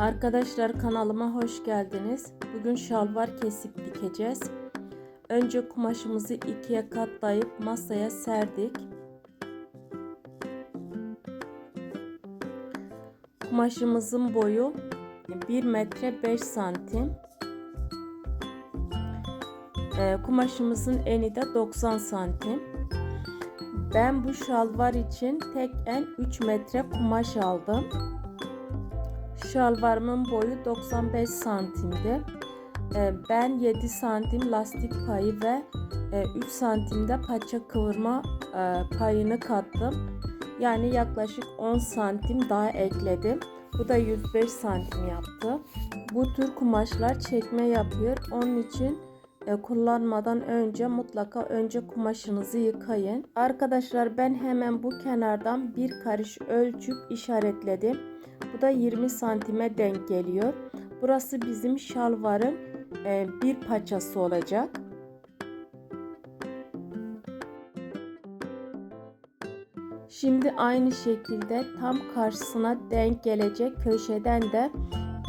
Arkadaşlar kanalıma hoş geldiniz. Bugün şalvar kesip dikeceğiz. Önce kumaşımızı ikiye katlayıp masaya serdik. Kumaşımızın boyu 1 metre 5 santim. Ee, kumaşımızın eni de 90 santim. Ben bu şalvar için tek en 3 metre kumaş aldım. Şalvarımın boyu 95 santimdi. Ee, ben 7 santim lastik payı ve 3 e, santimde paça kıvırma e, payını kattım. Yani yaklaşık 10 santim daha ekledim. Bu da 105 santim yaptı. Bu tür kumaşlar çekme yapıyor. Onun için e, kullanmadan önce mutlaka önce kumaşınızı yıkayın. Arkadaşlar ben hemen bu kenardan bir karış ölçüp işaretledim. Bu da 20 santime denk geliyor. Burası bizim şalvarın e, bir paçası olacak. Şimdi aynı şekilde tam karşısına denk gelecek köşeden de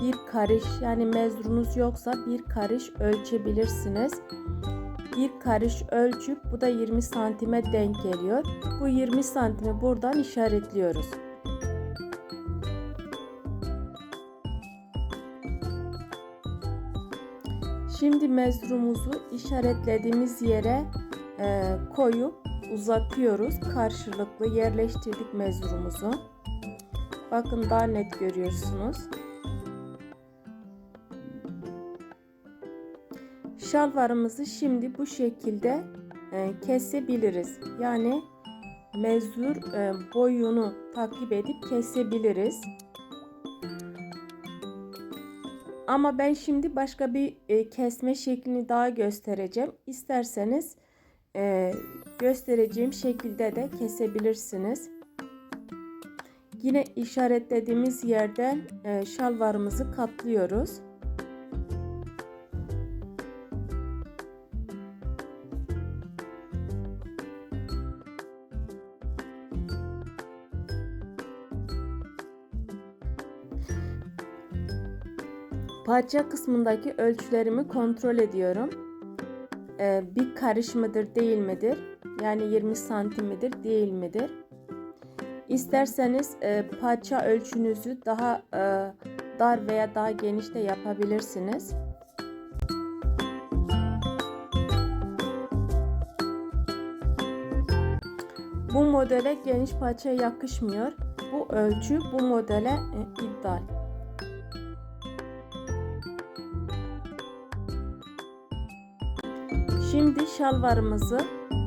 bir karış yani mezrunuz yoksa bir karış ölçebilirsiniz. Bir karış ölçüp bu da 20 santime denk geliyor. Bu 20 santimi buradan işaretliyoruz. Şimdi mezrumuzu işaretlediğimiz yere e, koyup uzatıyoruz. Karşılıklı yerleştirdik mezrumuzu. Bakın daha net görüyorsunuz. Şalvarımızı şimdi bu şekilde e, kesebiliriz. Yani mezur e, boyunu takip edip kesebiliriz. Ama ben şimdi başka bir e, kesme şeklini daha göstereceğim. İsterseniz e, göstereceğim şekilde de kesebilirsiniz. Yine işaretlediğimiz yerden e, şalvarımızı katlıyoruz. Parça kısmındaki ölçülerimi kontrol ediyorum. Ee, bir karış mıdır değil midir? Yani 20 santim midir değil midir? İsterseniz e, parça ölçünüzü daha e, dar veya daha geniş de yapabilirsiniz. Bu modele geniş parça yakışmıyor. Bu ölçü bu modele e, ideal. Şimdi şalvarımızı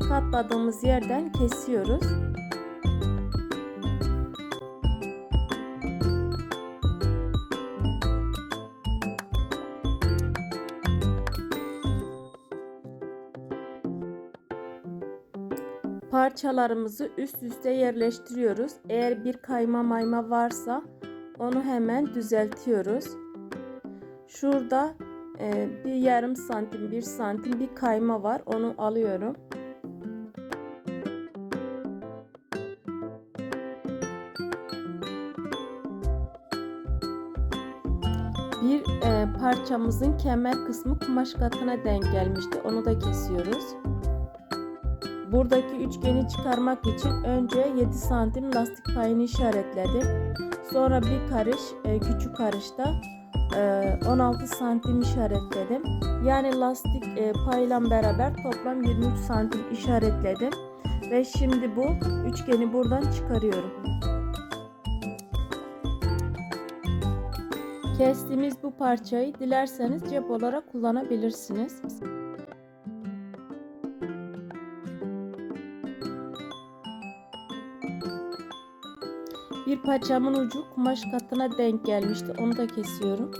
katladığımız yerden kesiyoruz. Parçalarımızı üst üste yerleştiriyoruz. Eğer bir kayma mayma varsa onu hemen düzeltiyoruz. Şurada e, bir yarım santim bir santim bir kayma var. Onu alıyorum. Bir e, parçamızın kemer kısmı kumaş katına denk gelmişti. Onu da kesiyoruz. Buradaki üçgeni çıkarmak için önce 7 santim lastik payını işaretledim sonra bir karış e, küçük karışta 16 ee, santim işaretledim. Yani lastik e, payla beraber toplam 23 santim işaretledim. Ve şimdi bu üçgeni buradan çıkarıyorum. Kestiğimiz bu parçayı dilerseniz cep olarak kullanabilirsiniz. Bir paçamın ucu kumaş katına denk gelmişti. Onu da kesiyorum.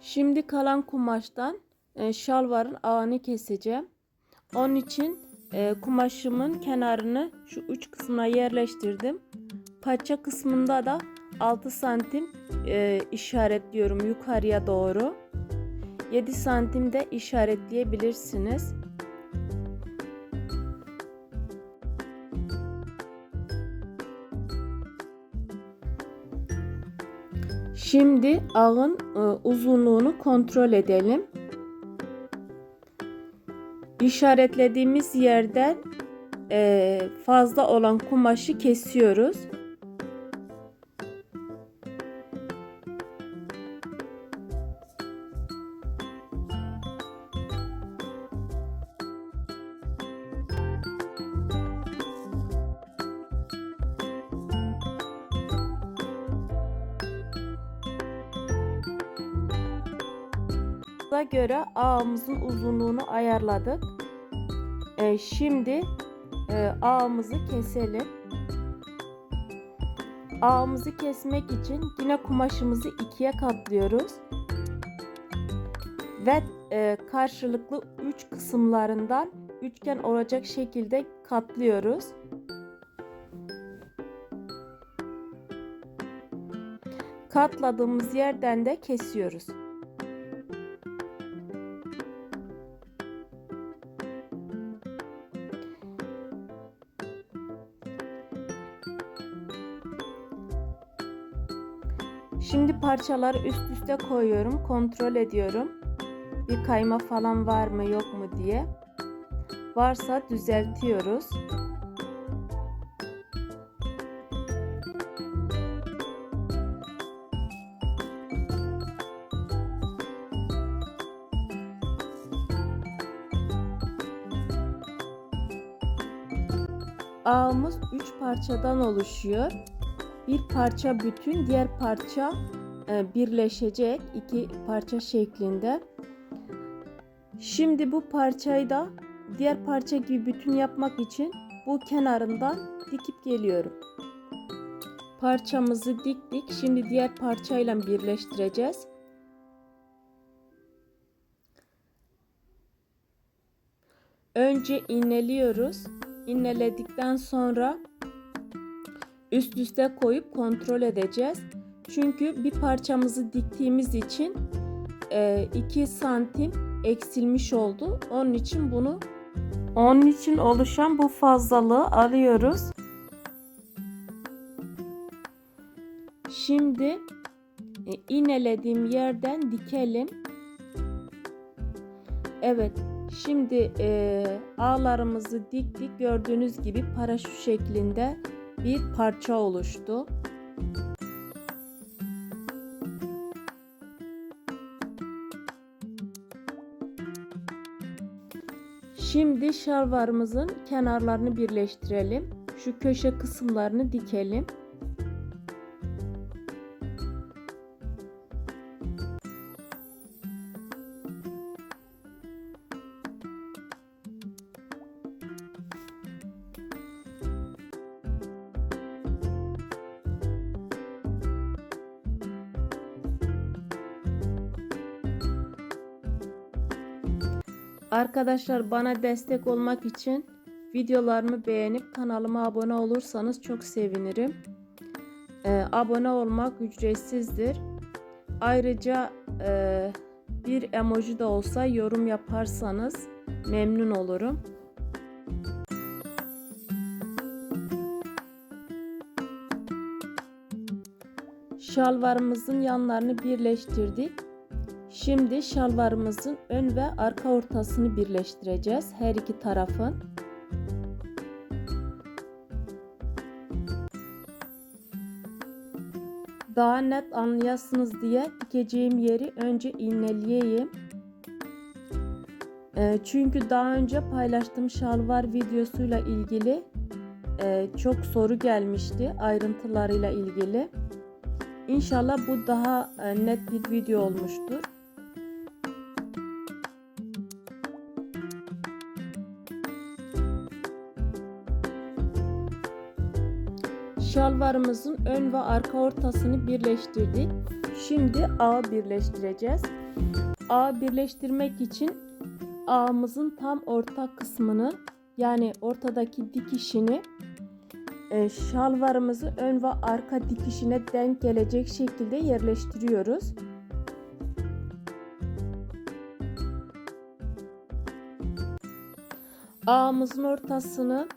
Şimdi kalan kumaştan e, şalvarın ağını keseceğim. Onun için e, kumaşımın kenarını şu uç kısmına yerleştirdim. Paça kısmında da 6 santim e, işaretliyorum yukarıya doğru. 7 santim de işaretleyebilirsiniz. Şimdi ağın e, uzunluğunu kontrol edelim. İşaretlediğimiz yerden e, fazla olan kumaşı kesiyoruz. Göre ağımızın uzunluğunu ayarladık. Ee, şimdi e, ağımızı keselim. Ağımızı kesmek için yine kumaşımızı ikiye katlıyoruz. Ve e, karşılıklı üç kısımlarından üçgen olacak şekilde katlıyoruz. Katladığımız yerden de kesiyoruz. Şimdi parçaları üst üste koyuyorum, kontrol ediyorum. Bir kayma falan var mı yok mu diye. Varsa düzeltiyoruz. Ağımız 3 parçadan oluşuyor bir parça bütün diğer parça e, birleşecek iki parça şeklinde. Şimdi bu parçayı da diğer parça gibi bütün yapmak için bu kenarından dikip geliyorum. Parçamızı diktik. Şimdi diğer parçayla birleştireceğiz. Önce iğneliyoruz. İğneledikten sonra üst üste koyup kontrol edeceğiz. Çünkü bir parçamızı diktiğimiz için 2 e, santim eksilmiş oldu. Onun için bunu onun için oluşan bu fazlalığı alıyoruz. Şimdi e, iğnelediğim yerden dikelim. Evet. Şimdi e, ağlarımızı diktik. Gördüğünüz gibi paraşüt şeklinde bir parça oluştu. Şimdi şalvarımızın kenarlarını birleştirelim. Şu köşe kısımlarını dikelim. Arkadaşlar bana destek olmak için videolarımı beğenip kanalıma abone olursanız çok sevinirim. Ee, abone olmak ücretsizdir. Ayrıca e, bir emoji de olsa yorum yaparsanız memnun olurum. Şalvarımızın yanlarını birleştirdik. Şimdi şalvarımızın ön ve arka ortasını birleştireceğiz. Her iki tarafın. Daha net anlayasınız diye dikeceğim yeri önce iğneleyeyim. Ee, çünkü daha önce paylaştığım şalvar videosuyla ilgili e, çok soru gelmişti ayrıntılarıyla ilgili. İnşallah bu daha e, net bir video olmuştur. Şalvarımızın ön ve arka ortasını birleştirdik. Şimdi ağ birleştireceğiz. Ağ birleştirmek için ağımızın tam orta kısmını yani ortadaki dikişini e, şalvarımızı ön ve arka dikişine denk gelecek şekilde yerleştiriyoruz. Ağımızın ortasını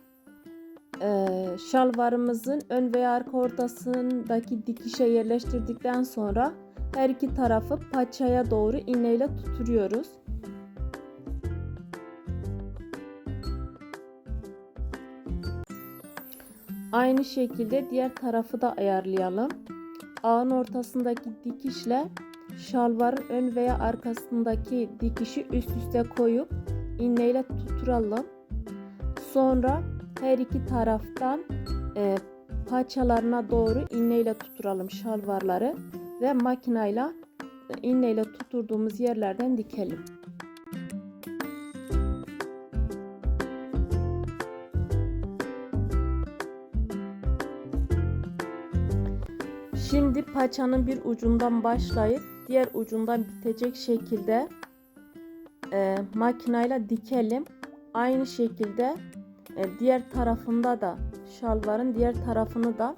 e, şalvarımızın ön veya arka ortasındaki dikişe yerleştirdikten sonra her iki tarafı paçaya doğru iğneyle tuturuyoruz. Aynı şekilde diğer tarafı da ayarlayalım. Ağın ortasındaki dikişle şalvarın ön veya arkasındaki dikişi üst üste koyup iğneyle tuturalım. Sonra her iki taraftan e, paçalarına doğru iğneyle tuturalım şalvarları ve makinayla e, iğneyle tuturduğumuz yerlerden dikelim. Şimdi paçanın bir ucundan başlayıp diğer ucundan bitecek şekilde e, makinayla dikelim. Aynı şekilde diğer tarafında da şalvarın diğer tarafını da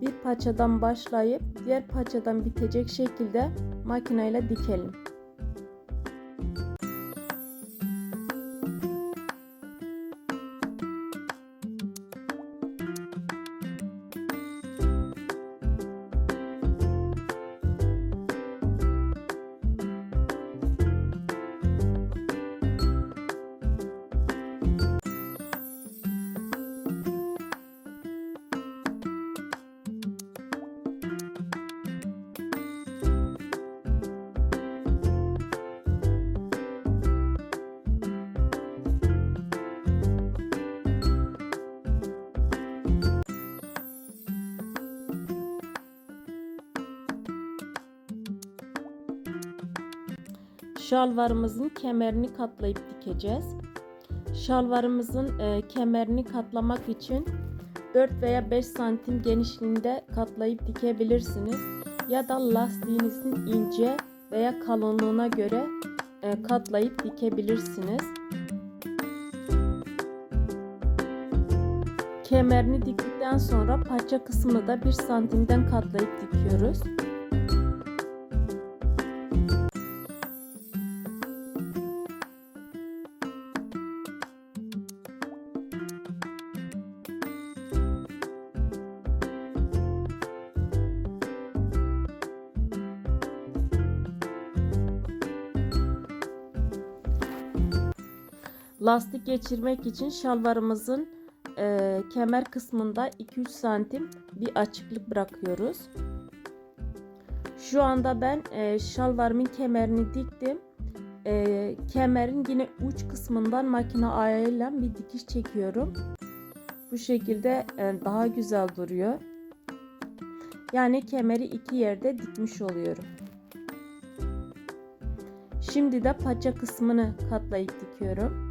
bir paçadan başlayıp diğer paçadan bitecek şekilde makinayla dikelim. Şalvarımızın kemerini katlayıp dikeceğiz. Şalvarımızın e, kemerini katlamak için 4 veya 5 santim genişliğinde katlayıp dikebilirsiniz. Ya da lastiğinizin ince veya kalınlığına göre e, katlayıp dikebilirsiniz. Kemerini diktikten sonra paça kısmını da 1 santimden katlayıp dikiyoruz. Lastik geçirmek için şalvarımızın e, kemer kısmında 2-3 santim bir açıklık bırakıyoruz. Şu anda ben e, şalvarımın kemerini diktim. E, kemerin yine uç kısmından makine ayarıyla bir dikiş çekiyorum. Bu şekilde e, daha güzel duruyor. Yani kemeri iki yerde dikmiş oluyorum. Şimdi de paça kısmını katlayıp dikiyorum.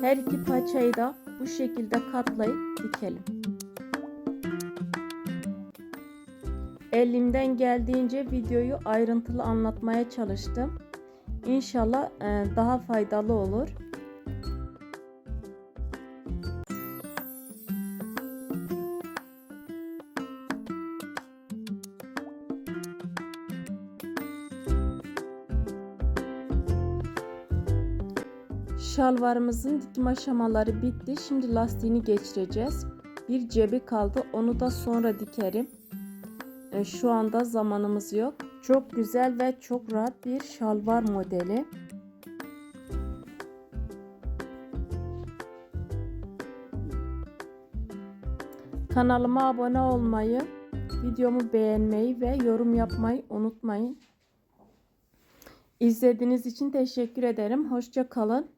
Her iki paçayı da bu şekilde katlayıp dikelim. Elimden geldiğince videoyu ayrıntılı anlatmaya çalıştım. İnşallah e, daha faydalı olur. Şalvarımızın dikim aşamaları bitti. Şimdi lastiğini geçireceğiz. Bir cebi kaldı. Onu da sonra dikerim. E, şu anda zamanımız yok. Çok güzel ve çok rahat bir şalvar modeli. Kanalıma abone olmayı, videomu beğenmeyi ve yorum yapmayı unutmayın. İzlediğiniz için teşekkür ederim. Hoşça kalın.